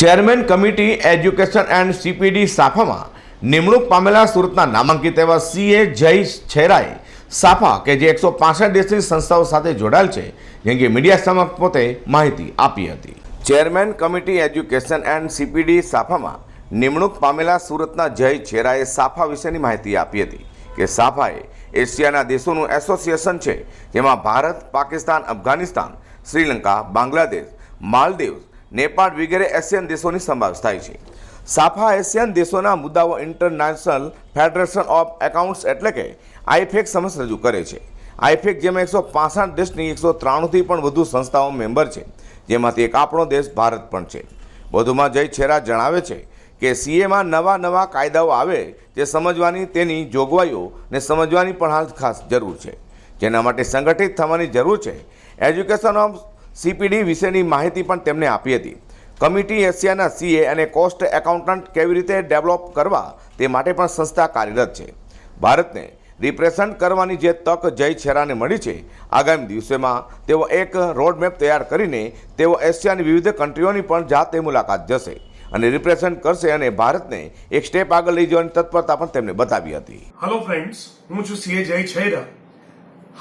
Chairman committee education and CPD સાફામાં નિમણૂક પામેલા સુરતના નામાંકિત એવા સીએ જય છેરાએ સાફા કે જે એકસો પાસઠ દેશની સંસ્થાઓ સાથે જોડાયેલ છે, જેમ કે મીડિયા સમક્ષ પોતે માહિતી આપી હતી. Chairman committee education and CPD સાફામાં નિમણૂક પામેલા સુરતના જય છેરાએ સાફા વિશેની માહિતી આપી હતી કે સાફાએ એશિયાના દેશોનું એસોસિએશન છે, જેમાં ભારત, પાકિસ્તાન, અફઘાનિસ્તાન, શ્રીલંકા, બાંગ્લાદેશ માલદીવ નેપાળ વગેરે એશિયન દેશોની સમાવેશ થાય છે. સાફા એશિયન દેશોના મુદ્દાઓ ઇન્ટરનેશનલ ફેડરેશન ઓફ એકાઉન્ટ્સ એટલે કે આઈફેક સમક્ષ રજૂ કરે છે. આઈફેક જેમાં એકસો પાસઠ દેશની એકસો ત્રાણુંથી પણ વધુ સંસ્થાઓ મેમ્બર છે, જેમાંથી એક આપણો દેશ ભારત પણ છે. વધુમાં જય છેરા જણાવે છે કે સીએમાં નવા નવા કાયદાઓ આવે તે સમજવાની તેની જોગવાઈઓને સમજવાની પણ હાલ ખાસ જરૂર છે. જેના માટે સંગઠિત થવાની જરૂર છે. એજ્યુકેશન ઓફ સીપીડી વિશેની માહિતી પણ તેમને આપી હતી. કમિટી એશિયાના સીએ અને કોસ્ટ એકાઉન્ટન્ટ કેવી રીતે ડેવલપ કરવા તે માટે પણ સંસ્થા કાર્યરત છે. ભારતને રિપ્રેઝન્ટ કરવાની જે તક જય છેરાને મળી છે, આગામી દિવસોમાં તેઓ એક રોડમેપ તૈયાર કરીને તેઓ એશિયાની વિવિધ કન્ટ્રીઓની પણ જાતે મુલાકાત જશે અને રિપ્રેઝન્ટ કરશે અને ભારતને એક સ્ટેપ આગળ લઈ જવાની તત્પરતા પણ તેમને બતાવી હતી. હેલો ફ્રેન્ડ્સ હું છું સીએ જય છેરા.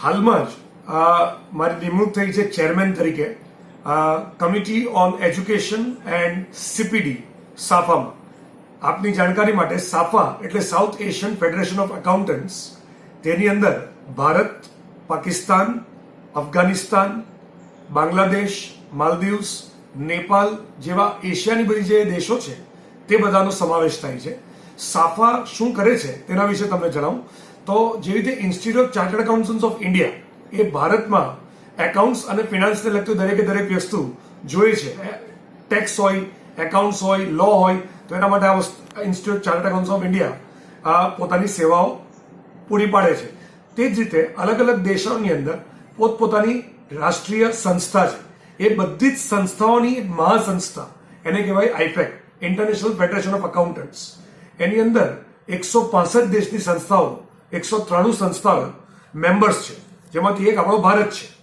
હાલમાં જ મારી નિમણૂક થઈ છે ચેરમેન તરીકે. Committee on education and CPD, સાફામાં. આપની જાણકારી માટે સાફા એટલે South Asian federation of accountants, તેની અંદર ભારત, પાકિસ્તાન, અફઘાનિસ્તાન, બાંગ્લાદેશ, માલદીવ્સ, નેપાલ જેવા એશિયાની બધી જે દેશો છે, તે બધાનો સમાવેશ થાય છે. સાફા શું કરે છે તેના વિશે તમને જણાવું. તો જેવી રીતે institute of chartered accountants of India એ ભારતમાં એકાઉન્ટ્સ અને ફિનાન્સને લગતું દરેકે દરેક વસ્તુ જોઈએ છે. ટેક્સ હોય એકાઉન્ટ્સ હોય લો હોય, તો એના માટે આ institute chartered accounts of India પોતાની સેવાઓ પૂરી પાડે છે. તે જ રીતે અલગ અલગ દેશોની અંદર પોતપોતાની રાષ્ટ્રીય સંસ્થા છે. એ બધી જ સંસ્થાઓની મહાસંસ્થા, એને કહેવાય IFAC international federation of accountants એની અંદર એકસો પાસઠ દેશની સંસ્થાઓ, એકસો ત્રાણું સંસ્થાઓ મેમ્બર્સ છે. જેમાંથી એક આપણો ભારત છે.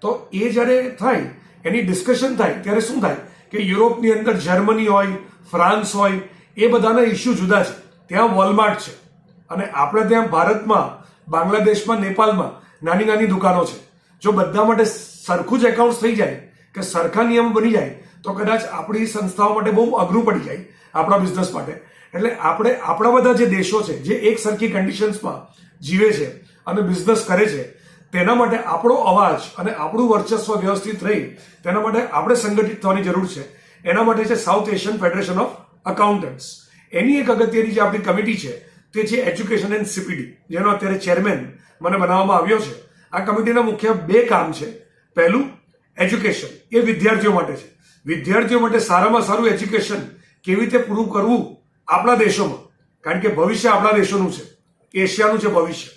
તો એ જ્યારે થાય, એની ડિસ્કશન થાય, ત્યારે શું થાય? કે યુરોપની અંદર જર્મની હોય, ફ્રાન્સ હોય, એ બધાના ઇસ્યુ જુદા છે. ત્યાં વોલમાર્ટ છે. અને આપણે ત્યાં ભારતમાં, બાંગ્લાદેશમાં, નેપાલમાં નાની નાની દુકાનો છે. જો બધા માટે સરખું જ એકાઉન્ટ થઈ જાય, કે સરખા નિયમ બની જાય, તો કદાચ આપણી સંસ્થાઓ માટે બહુ અઘરું પડી જાય, આપણા બિઝનેસ માટે. એટલે આપણે, આપણા બધા જે દેશો છે, જે એક સરખી કન્ડિશન્સમાં જીવે છે અને બિઝનેસ કરે છે તેના માટે આપણો અવાજ અને આપણું વર્ચસ્વ વ્યવસ્થિત રહી, તેના માટે આપણે સંગઠિત થવાની જરૂર છે. એના માટે છે South Asian federation of accountants એની એક અગત્યની જે આપણી કમિટી છે, તે છે એજ્યુકેશન એન્ડ સીપીડી જેનો અત્યારે ચેરમેન મને બનાવવામાં આવ્યો છે. આ કમિટીના મુખ્ય બે કામ છે. પહેલું એજ્યુકેશન એ વિદ્યાર્થીઓ માટે છે. વિદ્યાર્થીઓ માટે સારામાં સારું એજ્યુકેશન કેવી રીતે પૂરું કરવું આપણા દેશોમાં? કારણ કે ભવિષ્ય આપણા દેશોનું છે. એશિયાનું છે ભવિષ્ય.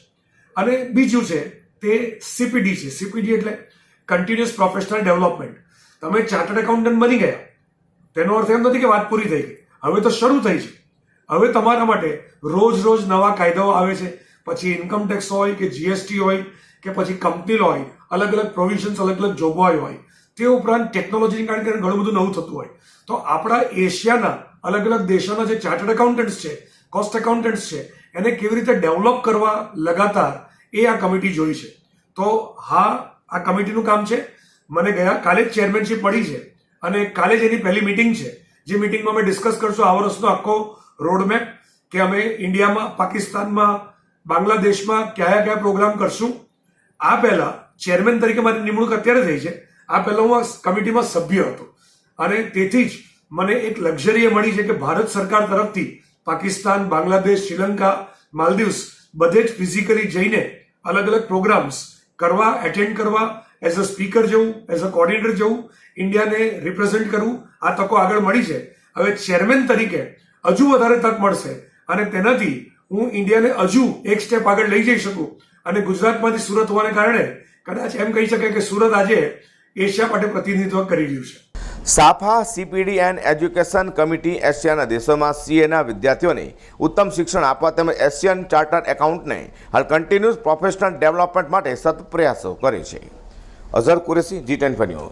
અને બીજું છે તે સીપીડી છે. સીપીડી એટલે કન્ટિન્યુઅસ પ્રોફેશનલ ડેવલપમેન્ટ તમે ચાર્ટર્ડ એકાઉન્ટન્ટ બની ગયા. તેનો અર્થ એમ નથી કે વાત પૂરી થઈ ગઈ. હવે તો શરૂ થઈ છે. હવે તમારા માટે રોજ રોજ નવા કાયદાઓ આવે છે. પછી ઇન્કમ ટેક્સ હોય કે જીએસટી હોય કે પછી કંપની લો હોય, અલગ અલગ પ્રોવિઝન્સ અલગ અલગ જોગવાઈ હોય તે ઉપરાંત ટેકનોલોજીની કારણ કે ઘણું બધું નવું થતું હોય. તો આપણા એશિયાના અલગ અલગ દેશોના જે ચાર્ટર્ડ એકાઉન્ટન્ટ્સ છે કોસ્ટ એકાઉન્ટન્ટ્સ છે, એને કેવી રીતે ડેવલપ કરવા લગાતાર એ આ કમિટી જોઈ છે. તો હા, આ કમિટીનું કામ છે. મને ગયા કાલે જ ચેરમેનશીપ પડી છે અને કાલે જ એની પહેલી મિટિંગ છે. જે મિટિંગમાં અમે ડિસ્કસ કરશું આ વર્ષનો આખો રોડમેપ કે અમે ઇન્ડિયામાં પાકિસ્તાનમાં બાંગ્લાદેશમાં કયા કયા પ્રોગ્રામ કરશું. આ પહેલા ચેરમેન તરીકે મારી નિમણૂક અત્યારે થઈ છે. આ પહેલા હું આ કમિટીમાં સભ્ય હતો. અને તેથી જ મને એક લક્ઝરી મળી છે કે ભારત સરકાર તરફથી પાકિસ્તાન, બાંગ્લાદેશ, શ્રીલંકા, માલદીવ્સ બધે જ ફિઝિકલી જઈને અલગ અલગ પ્રોગ્રામ્સ કરવા એટેન્ડ કરવા એઝ અ સ્પીકર જવું એઝ અ કોર્ડિનેટર જવું, ઇન્ડિયાને રિપ્રેઝેન્ટ કરવું, આ તકો આગળ મળી છે. હવે ચેરમેન તરીકે હજુ વધારે તક મળશે અને તેનાથી હું ઇન્ડિયાને હજુ એક સ્ટેપ આગળ લઈ જઈ શકું. અને ગુજરાતમાંથી સુરત હોવાને કારણે કદાચ એમ કહી શકાય કે સુરત આજે એશિયા માટે પ્રતિનિધિત્વ કરી રહ્યું છે. SAFA, CPD and education committee એશિયાના દેશોમાં સીએના વિદ્યાર્થીઓને ઉત્તમ શિક્ષણ આપવા તેમજ એશિયન ચાર્ટર્ડ એકાઉન્ટને હાલ કન્ટિન્યુઅસ પ્રોફેશનલ ડેવલપમેન્ટ માટે સતત પ્રયાસો કરે છે. Azhar Qureshi ji ten news